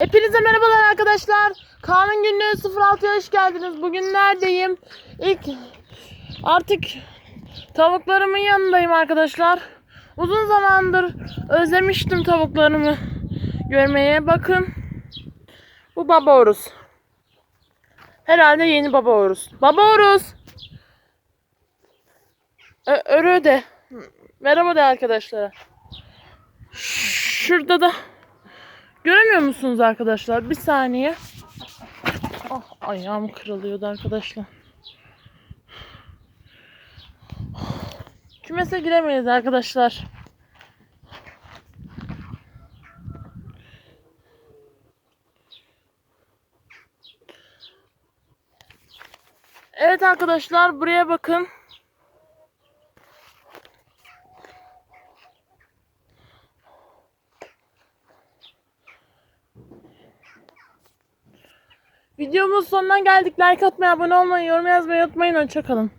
Hepinize merhabalar arkadaşlar. Kaan'ın günlüğü 06'ya hoş geldiniz. Bugün neredeyim? İlk artık tavuklarımın yanındayım arkadaşlar. Uzun zamandır özlemiştim tavuklarımı görmeye. Bakın. Bu baba oruz. Herhalde yeni baba oruz. Baba oruz. Ö- örü de. Merhaba de arkadaşlara. Şurada da Göremiyor musunuz arkadaşlar? Bir saniye. Ah, ayağım kırılıyordu arkadaşlar. Kümese giremeyiz arkadaşlar. Evet arkadaşlar buraya bakın. Videomuz sonuna geldik. Like atmayı, abone olmayı, yorum yazmayı unutmayın. Hoşçakalın.